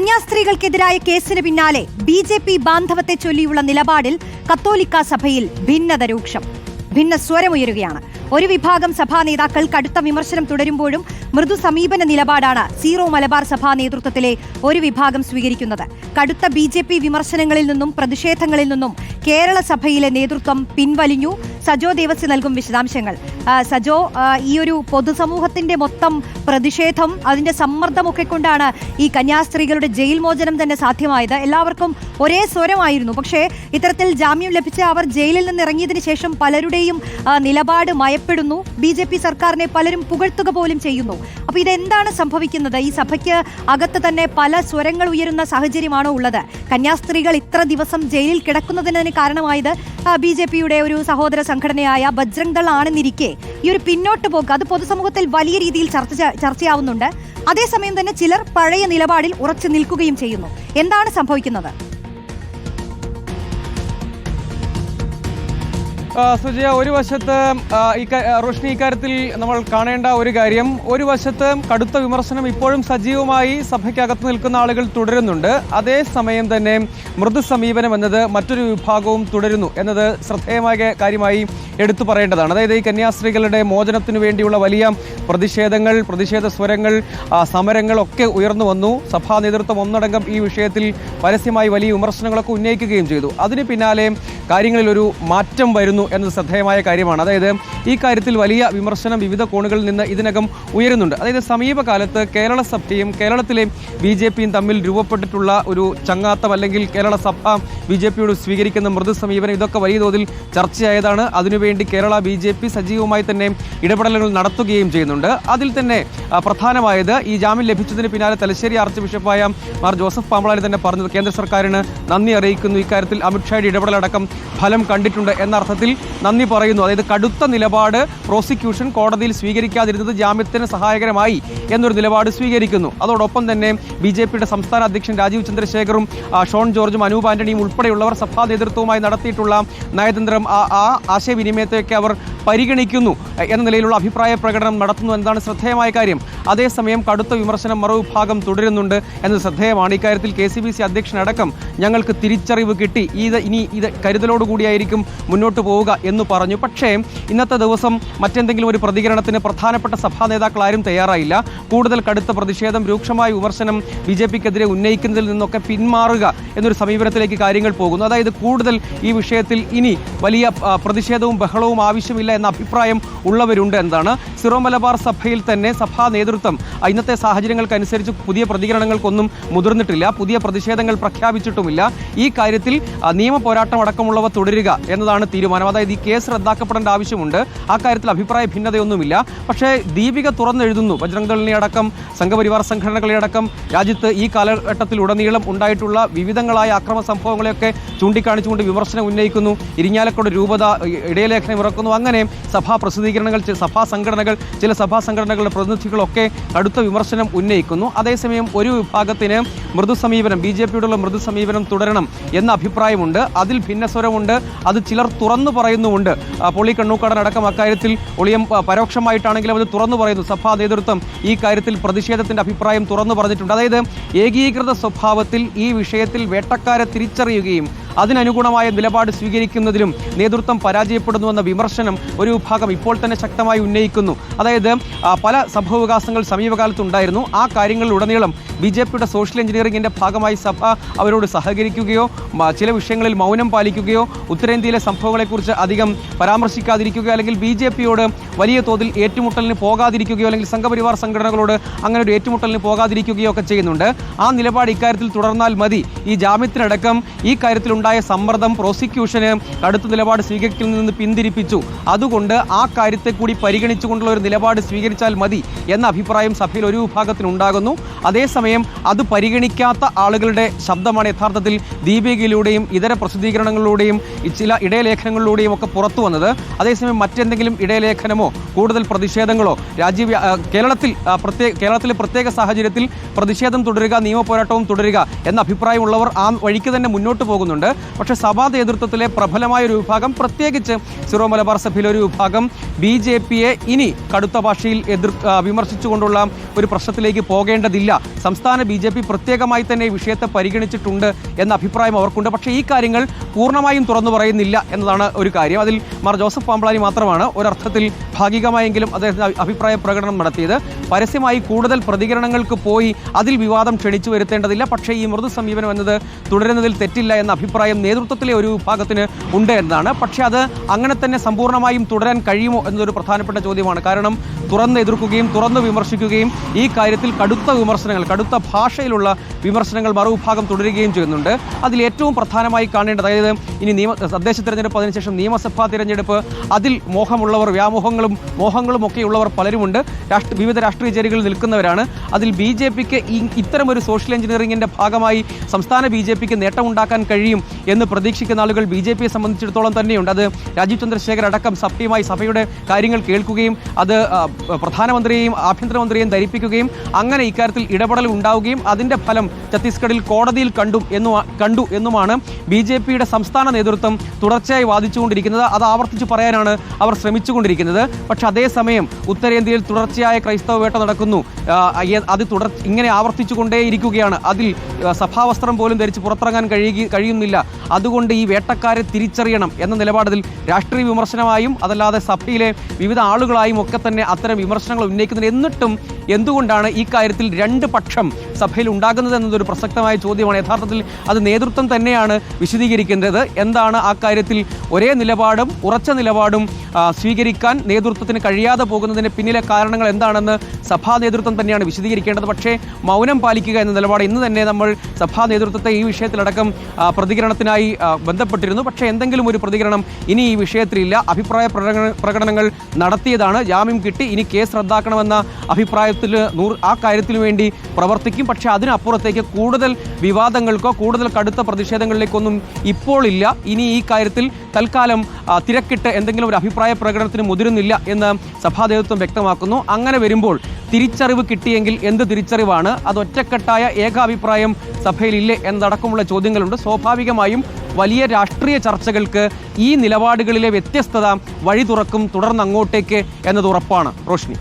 കന്യാസ്ത്രീകൾക്കെതിരായ കേസിന് പിന്നാലെ B J P ബാന്ധവത്തെ ചൊല്ലിയുള്ള നിലപാടിൽ കത്തോലിക്ക സഭയിൽ ഭിന്നത രൂക്ഷം. ഭിന്ന സ്വരമുയരുകയാണ്. ഒരു വിഭാഗം സഭാ നേതാക്കൾ കടുത്ത വിമർശനം തുടരുമ്പോഴും മൃദു സമീപന നിലപാടാണ് സീറോ മലബാർ സഭാ നേതൃത്വത്തിലെ ഒരു വിഭാഗം സ്വീകരിക്കുന്നത്. കടുത്ത ബി വിമർശനങ്ങളിൽ നിന്നും പ്രതിഷേധങ്ങളിൽ നിന്നും കേരള സഭയിലെ നേതൃത്വം പിൻവലിഞ്ഞു. സജോ ദേവസ്യ നൽകും വിശദാംശങ്ങൾ. സജോ ഈ ഒരു പൊതുസമൂഹത്തിന്റെ മൊത്തം പ്രതിഷേധം അതിന്റെ സമ്മർദ്ദമൊക്കെ കൊണ്ടാണ് ഈ കന്യാസ്ത്രീകളുടെ ജയിൽ മോചനം തന്നെ സാധ്യമായത്. എല്ലാവർക്കും ഒരേ സ്വരമായിരുന്നു. പക്ഷേ ഇത്തരത്തിൽ ജാമ്യം ലഭിച്ച അവർ ജയിലിൽ നിന്ന് ഇറങ്ങിയതിന് ശേഷം പലരുടെയും നിലപാട് മയപ്പെടുന്നു. ബി ജെ പി സർക്കാരിനെ പലരും പുകഴ്ത്തുക പോലും ചെയ്യുന്നു. അപ്പൊ ഇതെന്താണ് സംഭവിക്കുന്നത്? ഈ സഭയ്ക്ക് അകത്ത് തന്നെ പല സ്വരങ്ങൾ ഉയരുന്ന സാഹചര്യമാണോ ഉള്ളത്? കന്യാസ്ത്രീകൾ ഇത്ര ദിവസം ജയിലിൽ കിടക്കുന്നതിന് കാരണമായത് ബി ഒരു സഹോദര സംഘടനയായ ബജ്രംഗ് ദൾ ആണെന്നിരിക്കെ ഈ ഒരു പിന്നോട്ട് പോക്ക് അത് പൊതുസമൂഹത്തിൽ വലിയ രീതിയിൽ ചർച്ച ചർച്ചയാവുന്നുണ്ട്. അതേസമയം തന്നെ ചിലർ പഴയ നിലപാടിൽ ഉറച്ചു നിൽക്കുകയും ചെയ്യുന്നു. എന്താണ് സംഭവിക്കുന്നത്? സുജയ ഒരു വശത്ത് റോഷ്നി ഇക്കാര്യത്തിൽ നമ്മൾ കാണേണ്ട ഒരു കാര്യം. ഒരു വശത്ത് കടുത്ത വിമർശനം ഇപ്പോഴും സജീവമായി സഭയ്ക്കകത്ത് നിൽക്കുന്ന ആളുകൾ തുടരുന്നുണ്ട്. അതേസമയം തന്നെ മൃദു സമീപനം എന്നത് മറ്റൊരു വിഭാഗവും തുടരുന്നു എന്നത് ശ്രദ്ധേയമായ കാര്യമായി എടുത്തു പറയേണ്ടതാണ്. അതായത് ഈ കന്യാസ്ത്രീകളുടെ മോചനത്തിനു വേണ്ടിയുള്ള വലിയ പ്രതിഷേധങ്ങൾ പ്രതിഷേധ സ്വരങ്ങൾ സമരങ്ങൾ സമരങ്ങളൊക്കെ ഉയർന്നു വന്നു. സഭാ നേതൃത്വം ഒന്നടങ്കം ഈ വിഷയത്തിൽ പരസ്യമായി വലിയ വിമർശനങ്ങളൊക്കെ ഉന്നയിക്കുകയും ചെയ്തു. അതിന് പിന്നാലെ കാര്യങ്ങളിൽ ഒരു മാറ്റം വരുന്നു എന്നത് ശ്രദ്ധേയമായ കാര്യമാണ്. അതായത് ഈ കാര്യത്തിൽ വലിയ വിമർശനം വിവിധ കോണുകളിൽ നിന്ന് ഇതിനകം ഉയരുന്നുണ്ട്. അതായത് സമീപകാലത്ത് കേരള സഭയും കേരളത്തിലെ ബി ജെ പിയും തമ്മിൽ രൂപപ്പെട്ടിട്ടുള്ള ഒരു ചങ്ങാത്തം അല്ലെങ്കിൽ കേരള സഭ ബി ജെ പിയോട് സ്വീകരിക്കുന്ന മൃദു സമീപനം ഇതൊക്കെ വലിയ തോതിൽ ചർച്ചയായതാണ്. അതിനുവേണ്ടി കേരള ബി ജെ പി സജീവമായി തന്നെ ഇടപെടലുകൾ നടത്തുകയും ചെയ്യുന്നുണ്ട്. അതിൽ തന്നെ പ്രധാനമായത് ഈ ജാമ്യം ലഭിച്ചതിന് പിന്നാലെ തലശ്ശേരി ആർച്ച് ബിഷപ്പായ മാർ ജോസഫ് പാമ്പളാനി തന്നെ പറഞ്ഞത്. കേന്ദ്ര സർക്കാരിന് നന്ദി അറിയിക്കുന്നു. ഇക്കാര്യത്തിൽ അമിത്ഷായുടെ ഇടപെടലടക്കം ഫലം കണ്ടിട്ടുണ്ട് എന്ന അർത്ഥത്തിൽ നന്ദി പറയുന്നു. അതായത് കടുത്ത നിലപാട് പ്രോസിക്യൂഷൻ കോടതിയിൽ സ്വീകരിക്കാതിരുന്നത് ജാമ്യത്തിന് സഹായകരമായി എന്നൊരു നിലപാട് സ്വീകരിക്കുന്നു. അതോടൊപ്പം തന്നെ ബി ജെ പിയുടെ സംസ്ഥാന അധ്യക്ഷൻ രാജീവ് ചന്ദ്രശേഖറും ഷോൺ ജോർജും അനൂപ് ആന്റണിയും ഉൾപ്പെടെയുള്ളവർ സഭാ നേതൃത്വവുമായി നടത്തിയിട്ടുള്ള നയതന്ത്രം ആ ആശയവിനിമയത്തെയൊക്കെ അവർ പരിഗണിക്കുന്നു എന്ന നിലയിലുള്ള അഭിപ്രായ പ്രകടനം നടത്തുന്നു എന്നതാണ് ശ്രദ്ധേയമായ കാര്യം. അതേസമയം കടുത്ത വിമർശനം മറുവിഭാഗം തുടരുന്നുണ്ട് എന്നത് ശ്രദ്ധേയമാണ്. ഇക്കാര്യത്തിൽ കെ സി ബി സി അധ്യക്ഷനടക്കം ഞങ്ങൾക്ക് തിരിച്ചറിവ് കിട്ടി. ഇത് ഇനി ഇത് കരുതലോടുകൂടിയായിരിക്കും മുന്നോട്ട് പോവുക എന്ന് പറഞ്ഞു. പക്ഷേ ഇന്നത്തെ ദിവസം മറ്റെന്തെങ്കിലും ഒരു പ്രതികരണത്തിന് പ്രധാനപ്പെട്ട സഭാ നേതാക്കളാരും തയ്യാറായില്ല. കൂടുതൽ കടുത്ത പ്രതിഷേധം രൂക്ഷമായ വിമർശനം ബി ജെ പിക്കെതിരെ ഉന്നയിക്കുന്നതിൽ നിന്നൊക്കെ പിന്മാറുക എന്നൊരു സമീപനത്തിലേക്ക് കാര്യങ്ങൾ പോകുന്നു. അതായത് കൂടുതൽ ഈ വിഷയത്തിൽ ഇനി വലിയ പ്രതിഷേധവും ബഹളവും ആവശ്യമില്ല എന്ന അഭിപ്രായം ഉള്ളവരുണ്ട് എന്നാണ്. സിറോ മലബാർ സഭയിൽ തന്നെ സഭാ നേതൃത്വം ആ, ഇന്നത്തെ സാഹചര്യങ്ങൾക്കനുസരിച്ച് പുതിയ പ്രതികരണങ്ങൾക്കൊന്നും മുതിർന്നിട്ടില്ല. പുതിയ പ്രതിഷേധങ്ങൾ പ്രഖ്യാപിച്ചിട്ടുമില്ല. ഈ കാര്യത്തിൽ നിയമ പോരാട്ടം അടക്കമുള്ളവ തുടരുക എന്നതാണ് തീരുമാനം. അതായത് ഈ കേസ് റദ്ദാക്കപ്പെടേണ്ട ആവശ്യമുണ്ട്. ആ കാര്യത്തിൽ അഭിപ്രായ ഭിന്നതയൊന്നുമില്ല. പക്ഷേ ദീപിക തുറന്നെഴുതുന്നു. ബജ്രംഗ് ദളിനെ അടക്കം സംഘപരിവാർ സംഘടനകളെ അടക്കം രാജ്യത്ത് ഈ കാലഘട്ടത്തിൽ ഉടനീളം ഉണ്ടായിട്ടുള്ള വിവിധങ്ങളായ അക്രമ സംഭവങ്ങളെയൊക്കെ ചൂണ്ടിക്കാണിച്ചുകൊണ്ട് വിമർശനം ഉന്നയിക്കുന്നു. ഇരിഞ്ഞാലക്കോട് രൂപത ഇടയലേഖനം ഇറക്കുന്നു. അങ്ങനെ സഭാ പ്രസിദ്ധീകരണങ്ങൾ സഭാ സംഘടനകൾ ചില സഭാ സംഘടനകളുടെ പ്രതിനിധികളൊക്കെ കടുത്ത വിമർശനം ഉന്നയിക്കുന്നു. അതേസമയം ഒരു വിഭാഗത്തിന് മൃദു സമീപനം ബി ജെ പിയോടുള്ള മൃദു സമീപനം തുടരണം എന്ന അഭിപ്രായമുണ്ട്. അതിൽ ഭിന്നസ്വരമുണ്ട്. അത് ചിലർ തുറന്നു പറയുന്നുമുണ്ട്. പൊളി കണ്ണൂക്കാടൻ അടക്കം അക്കാര്യത്തിൽ ഒളിയം പരോക്ഷമായിട്ടാണെങ്കിലും അത് തുറന്നു പറയുന്നു. സഭാ നേതൃത്വം ഈ കാര്യത്തിൽ പ്രതിഷേധത്തിന്റെ അഭിപ്രായം തുറന്നു പറഞ്ഞിട്ടുണ്ട്. അതായത് ഏകീകൃത സ്വഭാവത്തിൽ ഈ വിഷയത്തിൽ വേട്ടക്കാരെ തിരിച്ചറിയുകയും അതിനനുഗുണമായ നിലപാട് സ്വീകരിക്കുന്നതിലും നേതൃത്വം പരാജയപ്പെടുന്നുവെന്ന വിമർശനം ഒരു വിഭാഗം ഇപ്പോൾ തന്നെ ശക്തമായി ഉന്നയിക്കുന്നു. അതായത് പല സംഭവവികാസങ്ങൾ സമീപകാലത്തുണ്ടായിരുന്നു. ആ കാര്യങ്ങളിലുടനീളം ബി ജെ പിയുടെ സോഷ്യൽ എഞ്ചിനീയറിംഗിന്റെ ഭാഗമായി സഭ അവരോട് സഹകരിക്കുകയോ ചില വിഷയങ്ങളിൽ മൗനം പാലിക്കുകയോ ഉത്തരേന്ത്യയിലെ സംഭവങ്ങളെക്കുറിച്ച് അധികം പരാമർശിക്കാതിരിക്കുകയോ അല്ലെങ്കിൽ ബി ജെ പിയോട് വലിയ തോതിൽ ഏറ്റുമുട്ടലിന് പോകാതിരിക്കുകയോ അല്ലെങ്കിൽ സംഘപരിവാർ സംഘടനകളോട് അങ്ങനെ ഒരു ഏറ്റുമുട്ടലിന് പോകാതിരിക്കുകയോ ഒക്കെ ചെയ്യുന്നുണ്ട്. ആ നിലപാട് ഇക്കാര്യത്തിൽ തുടർന്നാൽ മതി. ഈ ജാമ്യത്തിനടക്കം ഈ കാര്യത്തിലുണ്ടായ സമ്മർദ്ദം പ്രോസിക്യൂഷന് കടുത്ത നിലപാട് സ്വീകരിക്കൽ നിന്ന് പിന്തിരിപ്പിച്ചു. അതുകൊണ്ട് ആ കാര്യത്തെ കൂടി പരിഗണിച്ചുകൊണ്ടുള്ള ഒരു നിലപാട് സ്വീകരിച്ചാൽ മതി എന്ന അഭിപ്രായം സഭയിൽ ഒരു വിഭാഗത്തിനുണ്ടാകുന്നു അതേസമയം അത് പരിഗണിക്കാത്ത ആളുകളുടെ ശബ്ദമാണ് യഥാർത്ഥത്തിൽ ദീപികയിലൂടെയും ഇതര പ്രസിദ്ധീകരണങ്ങളിലൂടെയും ചില ഇടയലേഖനങ്ങളിലൂടെയും ഒക്കെ പുറത്തു വന്നത്. അതേസമയം മറ്റെന്തെങ്കിലും ഇടയലേഖനമോ കൂടുതൽ പ്രതിഷേധങ്ങളോ രാജ്യവ്യ കേരളത്തിൽ പ്രത്യേക കേരളത്തിലെ പ്രത്യേക സാഹചര്യത്തിൽ പ്രതിഷേധം തുടരുക നിയമ പോരാട്ടവും തുടരുക എന്ന അഭിപ്രായമുള്ളവർ ആ വഴിക്ക് തന്നെ മുന്നോട്ട് പോകുന്നുണ്ട്. പക്ഷേ സഭാ നേതൃത്വത്തിലെ പ്രബലമായ ഒരു വിഭാഗം പ്രത്യേകിച്ച് സിറോ മലബാർ സഭയിലെ ഒരു വിഭാഗം ബി ജെ പിയെ ഇനി കടുത്ത ഭാഷയിൽ എതിർ വിമർശിച്ചുകൊണ്ടുള്ള ഒരു പ്രശ്നത്തിലേക്ക് പോകേണ്ടതില്ല. സംസ്ഥാന ബി ജെ പി പ്രത്യേകമായി തന്നെ ഈ വിഷയത്തെ പരിഗണിച്ചിട്ടുണ്ട് എന്ന അഭിപ്രായം അവർക്കുണ്ട്. പക്ഷേ ഈ കാര്യങ്ങൾ പൂർണമായും തുറന്നു പറയുന്നില്ല എന്നതാണ് ഒരു കാര്യം. അതിൽ മാർ ജോസഫ് പാമ്പളാനി മാത്രമാണ് ഒരർത്ഥത്തിൽ ഭാഗികമായെങ്കിലും അദ്ദേഹത്തിന് അഭിപ്രായ പ്രകടനം നടത്തിയത്. പരസ്യമായി കൂടുതൽ പ്രതികരണങ്ങൾക്ക് പോയി അതിൽ വിവാദം ക്ഷണിച്ചു വരുത്തേണ്ടതില്ല. പക്ഷേ ഈ മൃദു സമീപനം എന്നത് തുടരുന്നതിൽ തെറ്റില്ല എന്ന അഭിപ്രായം നേതൃത്വത്തിലെ ഒരു വിഭാഗത്തിന് ഉണ്ട് എന്നതാണ്. പക്ഷേ അത് അങ്ങനെ തന്നെ സമ്പൂർണമായും തുടരാൻ കഴിയുമോ എന്നതൊരു പ്രധാനപ്പെട്ട ചോദ്യമാണ്. കാരണം തുറന്ന് എതിർക്കുകയും തുറന്ന് വിമർശിക്കുകയും ഈ കാര്യത്തിൽ കടുത്ത വിമർശനങ്ങൾ കടുത്ത ഭാഷയിലുള്ള വിമർശനങ്ങൾ മറുവിഭാഗം തുടരുകയും ചെയ്യുന്നുണ്ട്. അതിൽ ഏറ്റവും പ്രധാനമായി കാണേണ്ടത് അതായത് ഇനി നിയമ തദ്ദേശ തിരഞ്ഞെടുപ്പ് അതിനുശേഷം നിയമസഭാ തിരഞ്ഞെടുപ്പ് അതിൽ മോഹമുള്ളവർ വ്യാമോഹങ്ങളും മോഹങ്ങളും ഒക്കെയുള്ളവർ പലരുമുണ്ട്. രാഷ്ട്ര വിവിധ രാഷ്ട്രീയ ചേരികളിൽ നിൽക്കുന്നവരാണ്. അതിൽ ബി ജെ പിക്ക് ഇത്തരമൊരു സോഷ്യൽ എഞ്ചിനീയറിംഗിന്റെ ഭാഗമായി സംസ്ഥാന ബി ജെ പിക്ക് നേട്ടമുണ്ടാക്കാൻ കഴിയും എന്ന് പ്രതീക്ഷിക്കുന്ന ആളുകൾ ബി ജെ പിയെ സംബന്ധിച്ചിടത്തോളം തന്നെയുണ്ട്. അത് രാജീവ് ചന്ദ്രശേഖർ അടക്കം സഭയുമായി സഭയുടെ കാര്യങ്ങൾ കേൾക്കുകയും അത് പ്രധാനമന്ത്രിയെയും ആഭ്യന്തരമന്ത്രിയെയും ധരിപ്പിക്കുകയും അങ്ങനെ ഇക്കാര്യത്തിൽ ഇടപെടൽ ഉണ്ടാവുകയും അതിന്റെ ഫലം ഛത്തീസ്ഗഡിൽ കോടതിയിൽ കണ്ടു എന്ന് കണ്ടു എന്നുമാണ് ബി ജെ പിയുടെ സംസ്ഥാന നേതൃത്വം തുടർച്ചയായി വാദിച്ചുകൊണ്ടിരിക്കുന്നത്. അത് ആവർത്തിച്ച് പറയാനാണ് അവർ ശ്രമിച്ചുകൊണ്ടിരിക്കുന്നത്. പക്ഷെ അതേസമയം ഉത്തരേന്ത്യയിൽ തുടർച്ചയായ ക്രൈസ്തവ വേട്ട നടക്കുന്നു. അത് തുടർ ഇങ്ങനെ ആവർത്തിച്ചുകൊണ്ടേയിരിക്കുകയാണ്. അതിൽ സഭാവസ്ത്രം പോലും ധരിച്ച് പുറത്തിറങ്ങാൻ കഴിയുക കഴിയുന്നില്ല. അതുകൊണ്ട് ഈ വേട്ടക്കാരെ തിരിച്ചറിയണം എന്ന നിലപാടിൽ രാഷ്ട്രീയ വിമർശനമായും അതല്ലാതെ സഭയിലെ വിവിധ ആളുകളായും ഒക്കെ തന്നെ അത്തരം വിമർശനങ്ങൾ ഉന്നയിക്കുന്നത് എന്നിട്ടും എന്തുകൊണ്ടാണ് ഈ കാര്യത്തിൽ രണ്ട് പക്ഷം സഭയിൽ ഉണ്ടാകുന്നത് എന്നതൊരു പ്രസക്തമായ ചോദ്യമാണ്. യഥാർത്ഥത്തിൽ അത് നേതൃത്വം തന്നെയാണ് വിശദീകരിക്കേണ്ടത്. എന്താണ് ആ കാര്യത്തിൽ ഒരേ നിലപാടും ഉറച്ച നിലപാടും സ്വീകരിക്കാൻ നേതൃത്വത്തിന് കഴിയാതെ പോകുന്നതിന് പിന്നിലെ കാരണങ്ങൾ എന്താണെന്ന് സഭാ നേതൃത്വം തന്നെയാണ് വിശദീകരിക്കേണ്ടത്. പക്ഷേ മൗനം പാലിക്കുക എന്ന നിലപാട് ഇന്ന് തന്നെ നമ്മൾ സഭാ നേതൃത്വത്തെ ഈ വിഷയത്തിലടക്കം ആ, പ്രതികരണത്തിനായി ബന്ധപ്പെട്ടിരുന്നു. പക്ഷേ എന്തെങ്കിലും ഒരു പ്രതികരണം ഇനി ഈ വിഷയത്തിലില്ല. അഭിപ്രായ പ്രകടനങ്ങൾ നടത്തിയതാണ്. ജാമ്യം കിട്ടി. ഇനി കേസ് റദ്ദാക്കണമെന്ന അഭിപ്രായത്തിൽ ആ കാര്യത്തിന് വേണ്ടി പ്രവർത്തിക്കും. പക്ഷേ അതിനപ്പുറത്തേക്ക് കൂടുതൽ വിവാദങ്ങൾക്കോ കൂടുതൽ കടുത്ത പ്രതിഷേധങ്ങളിലേക്കൊന്നും ഇപ്പോൾ ഇല്ല. ഇനി ഈ കാര്യത്തിൽ തൽക്കാലം തിരക്കിട്ട് എന്തെങ്കിലും ഒരു അഭിപ്രായ പ്രകടനത്തിന് മുതിരുന്നില്ല എന്ന് സഭാ നേതൃത്വം വ്യക്തമാക്കുന്നു. അങ്ങനെ വരുമ്പോൾ തിരിച്ചറിവ് കിട്ടിയെങ്കിൽ എന്ത് തിരിച്ചറിവാണ്? അത് ഒറ്റക്കെട്ടായ ഏകാഭിപ്രായം സഭയിലില്ലേ എന്നതടക്കമുള്ള ചോദ്യങ്ങളുണ്ട്. സ്വാഭാവികമായും വലിയ രാഷ്ട്രീയ ചർച്ചകൾക്ക് ഈ നിലപാടുകളിലെ വ്യത്യസ്തത വഴി തുറക്കും തുടർന്ന് അങ്ങോട്ടേക്ക് എന്നത് ഉറപ്പാണ്. റോഷ്നി.